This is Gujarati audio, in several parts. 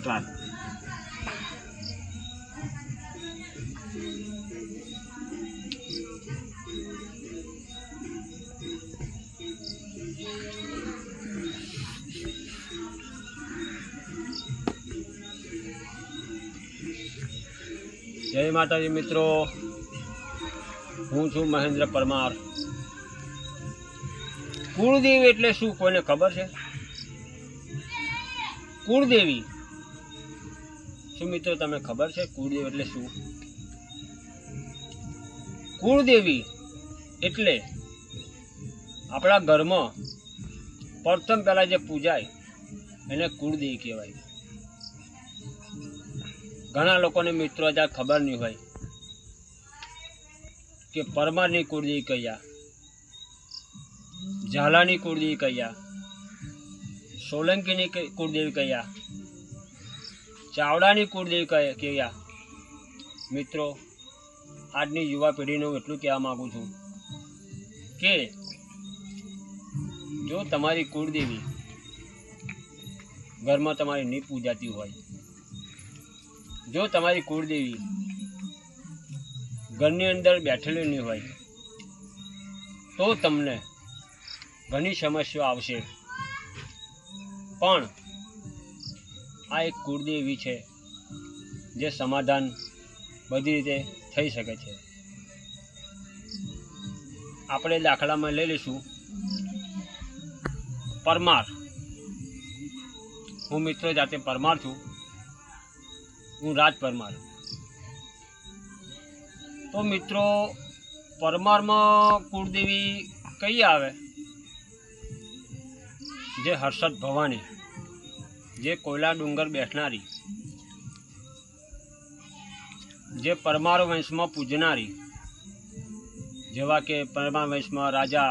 નમસ્કાર જય માતાજી મિત્રો. હું છું મહેન્દ્ર પરમાર. કુળદેવી એટલે શું, કોઈને ખબર છે? કુળદેવી. મિત્રો, તમને ખબર છે કુળદેવ એટલે શું? કુળદેવી એટલે આપણા ઘરમાં પ્રથમ પહેલાં જે પૂજાય, એને કુળદેવી કહેવાય. ઘણા લોકોને મિત્રો જ્યાં ખબર નહીં હોય કે પરમારની કુળદેવી કયા, ઝાલાની કુળદેવી કયા, સોલંકીની કુળદેવી કયા ચાવડાની કુળદેવી કયા મિત્રો, આજની યુવા પેઢીને હું એટલું કહેવા માગું છું કે જો તમારી કુળદેવી ઘરમાં તમારી નહીં પૂજાતી હોય, જો તમારી કુળદેવી ઘરની અંદર બેઠેલી નહીં હોય, તો તમને ઘણી સમસ્યાઓ આવશે. પણ આ એક કુળદેવી છે, જે સમાધાન બધી રીતે થઈ શકે છે. આપણે દાખલામાં લઈ લઈશું. પરમાર. હું મિત્રો જાતે પરમાર છું. હું રાજ પરમાર. તો મિત્રો, પરમારમાં કુળદેવી કઈ આવે? જે હર્ષદ ભવાની. જે કોયલા ડુંગર બેસનારી, જે પરમાર વંશમાં પૂજનારી, જેવા કે પરમાર વંશમાં રાજા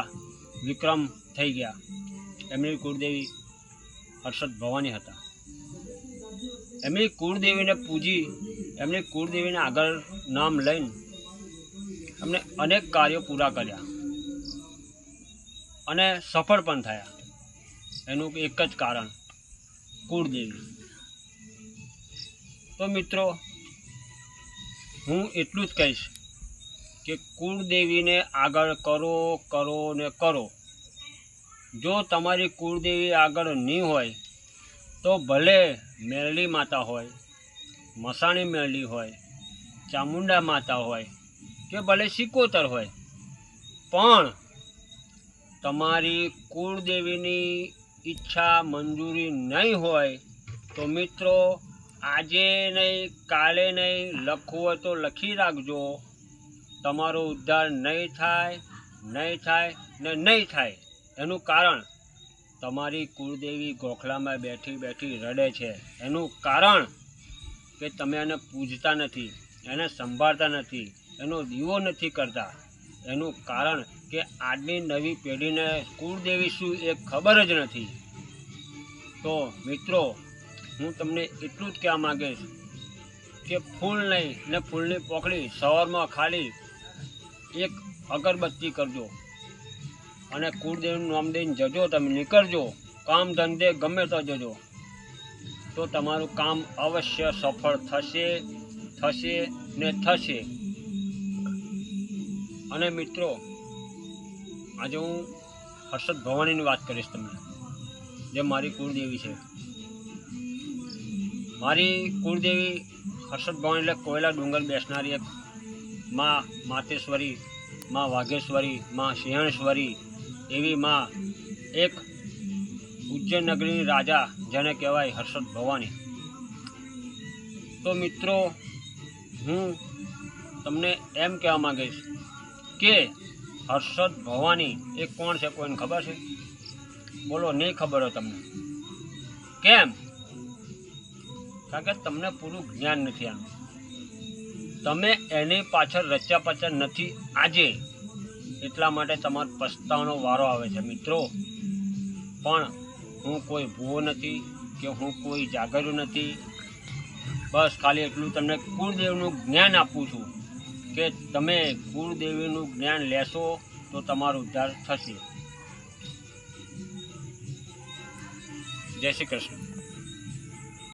વિક્રમ થઈ ગયા. એમની કુળદેવી હર્ષદ ભવાની હતા. એમની કુળદેવીને પૂજી, એમની કુળદેવીને આગળ નામ લઈને એમને અનેક કાર્યો પૂરા કર્યા અને સફળ પણ થયા. એનું એક જ કારણ કુળદેવી. તો મિત્રો, હું એટલું જ કહીશ કે કુળદેવીને આગળ કરો કરો ને કરો. જો તમારી કુળદેવી આગળ નહીં હોય, તો ભલે મેરળી માતા હોય, મસાણી મેરળી હોય, ચામુંડા માતા હોય, કે ભલે સિકોતર હોય, પણ તમારી કુળદેવીની ઈચ્છા મંજૂરી નહીં હોય, તો મિત્રો, આજે નહીં, કાલે નહીં, લખવું હોય તો લખી રાખજો. તમારો ઉદ્ધાર નહીં થાય નહીં થાય ને નહીં થાય. એનું કારણ, તમારી કુળદેવી ગોખલામાં બેઠી બેઠી રડે છે. એનું કારણ કે તમે એને પૂજતા નથી, એને સંભાળતા નથી, એનો દીવો નથી કરતા. એનું કારણ કે આજની નવી પેઢીને કુળદેવી શું એ ખબર જ નથી. તો મિત્રો, હું તમને એટલું જ કહેવા માંગીશ કે ફૂલ નહીં ને ફૂલની પોખડી સવારમાં ખાલી એક અગરબત્તી કરજો અને કુળદેવનું નામ દઈને જજો, તમે નીકળજો. કામ ધંધે ગમે તો જજો. તો તમારું કામ અવશ્ય સફળ થશે થશે ને થશે. અને મિત્રો, આજે હું હર્ષદ ભવાનીની વાત કરીશ તમને, જે મારી કુળદેવી છે. મારી કુળદેવી હર્ષદ ભવાની એટલે કોયલા ડુંગર બેસનારી એક માં માતેશ્વરી, માં વાઘેશ્વરી, માં સિંહણેશ્વરી એવી માં એક ઉજ્જૈન નગરીની રાજા જેને કહેવાય હર્ષદ ભવાની તો મિત્રો, હું તમને એમ કહેવા માંગીશ કે હર્ષદ ભવાની એ કોણ છે કોઈને ખબર છે? બોલો, નહીં ખબર હોય તમને. કેમ? કારણ કે તમને પૂરું જ્ઞાન નથી આનું તમે એની પાછળ રચ્યા પાછળ નથી આજે. એટલા માટે તમારો પસ્તાવાનો વારો આવે છે મિત્રો. પણ હું કોઈ ભૂવો નથી કે હું કોઈ જાગર્યું નથી. બસ ખાલી એટલું તમને કુળદેવનું જ્ઞાન આપું છું. કે તમે કુળદેવીનું જ્ઞાન લેશો તો તમારો ઉદ્ધાર થશે. જય શ્રી કૃષ્ણ.